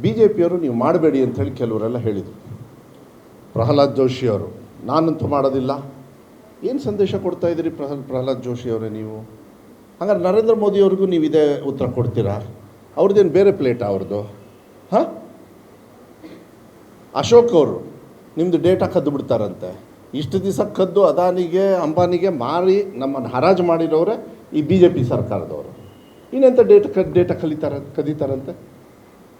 B J ಪಿಯವರು ನೀವು ಮಾಡಬೇಡಿ ಅಂಥೇಳಿ ಕೆಲವರೆಲ್ಲ ಹೇಳಿದರು. ಪ್ರಹ್ಲಾದ್ ಜೋಶಿ ಅವರು, ನಾನಂತೂ ಮಾಡೋದಿಲ್ಲ. ಏನು ಸಂದೇಶ ಕೊಡ್ತಾ ಇದ್ದೀರಿ ಪ್ರಹ್, ಪ್ರಹ್ಲಾದ್ ಜೋಶಿ ಅವರೇ ನೀವು? ಹಾಗಾದ್ರೆ ನರೇಂದ್ರ ಮೋದಿಯವ್ರಿಗೂ ನೀವು ಇದೇ ಉತ್ತರ ಕೊಡ್ತೀರಾ? ಅವ್ರದ್ದೇನು ಬೇರೆ ಪ್ಲೇಟಾ ಅವ್ರದ್ದು? ಹಾಂ? ಅಶೋಕ್ ಅವರು ನಿಮ್ಮದು ಡೇಟಾ ಕದ್ದು ಬಿಡ್ತಾರಂತೆ. ಇಷ್ಟು ದಿವಸ ಕದ್ದು ಅದಾನಿಗೆ, ಅಂಬಾನಿಗೆ ಮಾರಿ ನಮ್ಮನ್ನು ಹರಾಜು ಮಾಡಿರೋರೆ ಈ ಬಿ ಜೆ ಪಿ ಸರ್ಕಾರದವರು. ಇನ್ನೆಂಥ ಡೇಟಾ ಕ, ಡೇಟಾ ಕಲಿತಾರ, ಕದೀತಾರಂತೆ?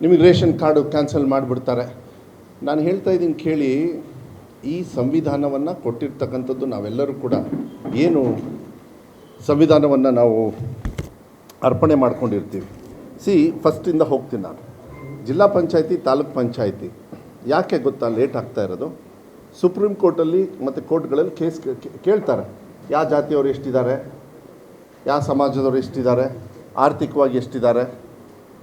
ನಿಮಗೆ ರೇಷನ್ ಕಾರ್ಡು ಕ್ಯಾನ್ಸಲ್ ಮಾಡಿಬಿಡ್ತಾರೆ. ನಾನು ಹೇಳ್ತಾ ಇದ್ದೀನಿ ಕೇಳಿ, ಈ ಸಂವಿಧಾನವನ್ನು ಕೊಟ್ಟಿರ್ತಕ್ಕಂಥದ್ದು ನಾವೆಲ್ಲರೂ ಕೂಡ ಏನು ಸಂವಿಧಾನವನ್ನು ನಾವು ಅರ್ಪಣೆ ಮಾಡ್ಕೊಂಡಿರ್ತೀವಿ. ಸಿ ಫಸ್ಟಿಂದ ಹೋಗ್ತೀನಿ ನಾನು. ಜಿಲ್ಲಾ ಪಂಚಾಯತಿ, ತಾಲೂಕ್ ಪಂಚಾಯತಿ. ಯಾಕೆ ಗೊತ್ತಾ ಲೇಟ್ ಆಗ್ತಾ ಇರೋದು? ಸುಪ್ರೀಂ ಕೋರ್ಟಲ್ಲಿ ಮತ್ತು ಕೋರ್ಟ್ಗಳಲ್ಲಿ ಕೇಸ್ ಕೇಳ್ತಾರೆ. ಯಾವ ಜಾತಿಯವರು ಎಷ್ಟಿದ್ದಾರೆ? ಯಾವ ಸಮಾಜದವರು ಎಷ್ಟಿದ್ದಾರೆ? ಆರ್ಥಿಕವಾಗಿ ಎಷ್ಟಿದ್ದಾರೆ?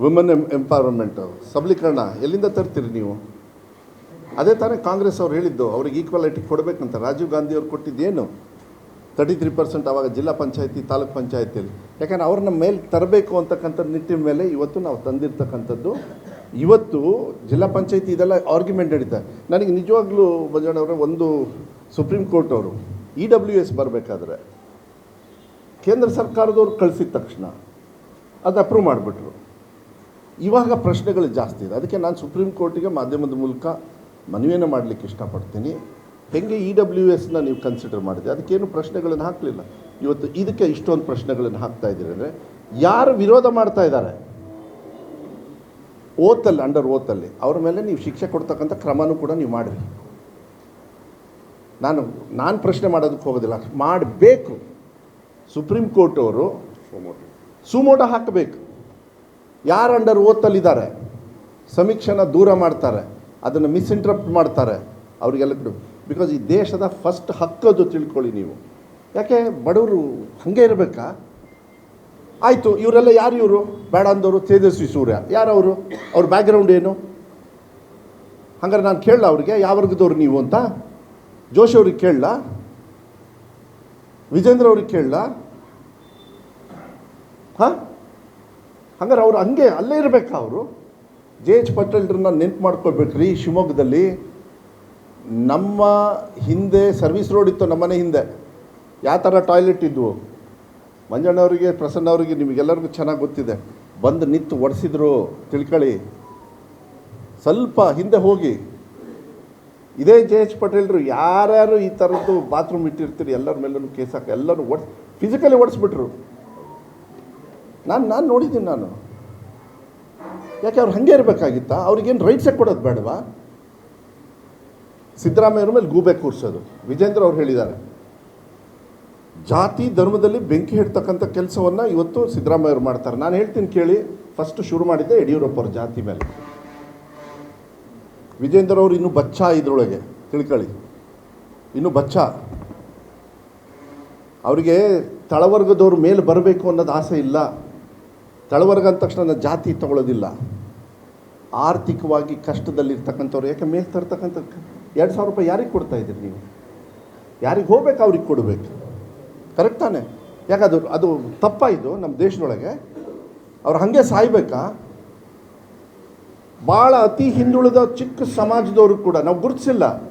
ವುಮೆನ್ ಎಂ ಎಂಪವರ್ಮೆಂಟು ಸಬಲೀಕರಣ, ಎಲ್ಲಿಂದ ತರ್ತೀರಿ ನೀವು? ಅದೇ ತಾನೇ ಕಾಂಗ್ರೆಸ್ ಅವ್ರು ಹೇಳಿದ್ದು, ಅವ್ರಿಗೆ ಈಕ್ವಾಲಿಟಿ ಕೊಡಬೇಕಂತ. ರಾಜೀವ್ ಗಾಂಧಿ ಅವ್ರು ಕೊಟ್ಟಿದ್ದೇನು? ತರ್ಟಿ ತ್ರೀ ಪರ್ಸೆಂಟ್ ಆವಾಗ ಜಿಲ್ಲಾ ಪಂಚಾಯತಿ, ತಾಲೂಕ್ ಪಂಚಾಯತಿಯಲ್ಲಿ. ಯಾಕಂದ್ರೆ ಅವ್ರನ್ನ ಮೇಲೆ ತರಬೇಕು ಅಂತಕ್ಕಂಥ ನಿಟ್ಟಿನ ಮೇಲೆ ಇವತ್ತು ನಾವು ತಂದಿರ್ತಕ್ಕಂಥದ್ದು. ಇವತ್ತು ಜಿಲ್ಲಾ ಪಂಚಾಯತಿ ಇದೆಲ್ಲ ಆರ್ಗ್ಯುಮೆಂಟ್ ನಡೀತಾ. ನನಗೆ ನಿಜವಾಗ್ಲೂ ಮಂಜಣ್ಣವರೇ ಒಂದು ಸುಪ್ರೀಂ ಕೋರ್ಟ್ ಅವರು ಇ ಡಬ್ಲ್ಯೂ ಎಸ್ ಬರಬೇಕಾದ್ರೆ ಕೇಂದ್ರ ಸರ್ಕಾರದವ್ರು ಕಳಿಸಿದ ತಕ್ಷಣ ಅದು ಅಪ್ರೂವ್ ಮಾಡಿಬಿಟ್ರು. ಇವಾಗ ಪ್ರಶ್ನೆಗಳು ಜಾಸ್ತಿ ಇದೆ. ಅದಕ್ಕೆ ನಾನು ಸುಪ್ರೀಂ ಕೋರ್ಟಿಗೆ ಮಾಧ್ಯಮದ ಮೂಲಕ ಮನವಿಯನ್ನು ಮಾಡಲಿಕ್ಕೆ ಇಷ್ಟಪಡ್ತೀನಿ. ಹೆಂಗೆ ಇ ಡಬ್ಲ್ಯೂ ಎಸ್ನ ನೀವು ಕನ್ಸಿಡರ್ ಮಾಡಿದೆ ಅದಕ್ಕೇನು ಪ್ರಶ್ನೆಗಳನ್ನು ಹಾಕಲಿಲ್ಲ. ಇವತ್ತು ಇದಕ್ಕೆ ಇಷ್ಟೊಂದು ಪ್ರಶ್ನೆಗಳನ್ನು ಹಾಕ್ತಾ ಇದ್ದೀರಿ ಅಂದರೆ ಯಾರು ವಿರೋಧ ಮಾಡ್ತಾ ಇದ್ದಾರೆ? ಓತಲ್ಲಿ ಅಂಡರ್ ಓತಲ್ಲಿ ಅವ್ರ ಮೇಲೆ ನೀವು ಶಿಕ್ಷೆ ಕೊಡ್ತಕ್ಕಂಥ ಕ್ರಮನೂ ಕೂಡ ನೀವು ಮಾಡಿರಿ. ನಾನು ನಾನು ಪ್ರಶ್ನೆ ಮಾಡೋದಕ್ಕೆ ಹೋಗೋದಿಲ್ಲ. ಮಾಡಬೇಕು. ಸುಪ್ರೀಂ ಕೋರ್ಟ್ ಅವರು ಸುಮೋಟ ಹಾಕಬೇಕು. ಯಾರು ಅಂಡರ್ ಓತಲ್ಲಿದ್ದಾರೆ ಸಮೀಕ್ಷೆನ ದೂರ ಮಾಡ್ತಾರೆ, ಅದನ್ನು ಮಿಸ್ಇಂಟ್ರಪ್ಟ್ ಮಾಡ್ತಾರೆ, ಅವರಿಗೆಲ್ಲ ಬಿಕಾಸ್ ಈ ದೇಶದ ಫಸ್ಟ್ ಹಕ್ಕದು ತಿಳ್ಕೊಳ್ಳಿ ನೀವು. ಯಾಕೆ? ಬಡವರು ಹಾಗೆ ಇರಬೇಕಾ? ಆಯಿತು, ಇವರೆಲ್ಲ ಯಾರು ಇವರು? ಬೇಡ ಅಂದವರು ತೇಜಸ್ವಿ ಸೂರ್ಯ. ಯಾರವರು ಅವ್ರ? ಬ್ಯಾಕ್ಗ್ರೌಂಡ್ ಏನು? ಹಂಗಾರೆ ನಾನು ಕೇಳಲ್ಲ ಅವ್ರಿಗೆ? ಯಾವ ವರ್ಗದವ್ರು ನೀವು ಅಂತ? ಜೋಶಿ ಅವ್ರಿಗೆ ಕೇಳಲ್ಲ ವಿಜೇಂದ್ರ ಅವ್ರಿಗೆ ಕೇಳಲ್ಲ ಹಾಂ? ಹಂಗಾರೆ ಅವ್ರು ಹಂಗೆ, ಅಲ್ಲೇ ಇರಬೇಕಾ ಅವರು. ಜೆ ಎಚ್ ಪಟೇಲ್ರನ್ನ ನೆನ್ಪು ಮಾಡ್ಕೊಳ್ಬೇಕ್ರಿ ಶಿವಮೊಗ್ಗದಲ್ಲಿ. ನಮ್ಮ ಹಿಂದೆ ಸರ್ವಿಸ್ ರೋಡ್ ಇತ್ತು ನಮ್ಮನೆ ಹಿಂದೆ. ಯಾವ ಥರ ಟಾಯ್ಲೆಟ್ ಇದ್ವು? ಮಂಜಣ್ಣವರಿಗೆ ಪ್ರಸನ್ನ ಅವರಿಗೆ, ನಿಮಗೆಲ್ಲರಿಗೂ ಚೆನ್ನಾಗಿ ಗೊತ್ತಿದೆ. ಬಂದು ನಿಂತು ಒಡಿಸಿದ್ರು, ತಿಳ್ಕೊಳ್ಳಿ. ಸ್ವಲ್ಪ ಹಿಂದೆ ಹೋಗಿ. ಇದೇ ಜೆ ಎಚ್ ಪಟೇಲ್ರು, ಯಾರ್ಯಾರು ಈ ಥರದ್ದು ಬಾತ್ರೂಮ್ ಇಟ್ಟಿರ್ತೀರಿ, ಎಲ್ಲರ ಮೇಲೂ ಕೇಸ್ ಹಾಕಿ, ಎಲ್ಲರೂ ಒಡ್ ಫಿಸಿಕಲಿ ಓಡಿಸ್ಬಿಟ್ರು ನಾನು ನಾನು ನೋಡಿದ್ದೀನಿ ನಾನು. ಯಾಕೆ ಅವ್ರು ಹಾಗೆ ಇರಬೇಕಾಗಿತ್ತಾ? ಅವ್ರಿಗೇನು ರೈಟ್ಸೇ ಕೊಡೋದು ಬೇಡವಾ? ಸಿದ್ದರಾಮಯ್ಯವ್ರ ಮೇಲೆ ಗೂಬೆ ಕೂರಿಸೋದು. ವಿಜೇಂದ್ರ ಅವ್ರು ಹೇಳಿದ್ದಾರೆ. ಜಾತಿ ಧರ್ಮದಲ್ಲಿ ಬೆಂಕಿ ಹಿಡ್ತಕ್ಕಂಥ ಕೆಲಸವನ್ನು ಇವತ್ತು ಸಿದ್ದರಾಮಯ್ಯವ್ರು ಮಾಡ್ತಾರೆ. ನಾನು ಹೇಳ್ತೀನಿ ಕೇಳಿ ಫಸ್ಟ್ ಶುರು ಮಾಡಿದ್ದೆ ಯಡಿಯೂರಪ್ಪ ಅವ್ರ ಜಾತಿ ಮೇಲೆ. ವಿಜೇಂದ್ರ ಅವರು ಇನ್ನೂ ಬಚ್ಚ ಇದರೊಳಗೆ, ತಿಳ್ಕೊಳ್ಳಿ. ಇನ್ನೂ ಬಚ್ಚ. ಅವರಿಗೆ ತಳವರ್ಗದವ್ರ ಮೇಲೆ ಬರಬೇಕು ಅನ್ನೋದು ಆಸೆ ಇಲ್ಲ. ತಳವರ್ಗ ಅಂದ ತಕ್ಷಣ ನಾನು ಜಾತಿ ತಗೊಳ್ಳೋದಿಲ್ಲ. ಆರ್ಥಿಕವಾಗಿ ಕಷ್ಟದಲ್ಲಿರ್ತಕ್ಕಂಥವ್ರು, ಯಾಕೆ ಮೇಲೆ ತರ್ತಕ್ಕಂಥ ಎರಡು ಸಾವಿರ ರೂಪಾಯಿ ಯಾರಿಗೆ ಕೊಡ್ತಾ ಇದ್ದೀರಿ ನೀವು? ಯಾರಿಗೆ ಹೋಗ್ಬೇಕು ಅವ್ರಿಗೆ ಕೊಡಬೇಕು. ಕರೆಕ್ಟ್ ತಾನೆ? ಯಾಕೆ ಅದು ಅದು ತಪ್ಪ ಇದು ನಮ್ಮ ದೇಶದೊಳಗೆ? ಅವ್ರು ಹಾಗೆ ಸಾಯ್ಬೇಕಾ? ಭಾಳ ಅತಿ ಹಿಂದುಳಿದ ಚಿಕ್ಕ ಸಮಾಜದವರು ಕೂಡ, ನಾವು ಗುರುತಿಸಿಲ್ಲ.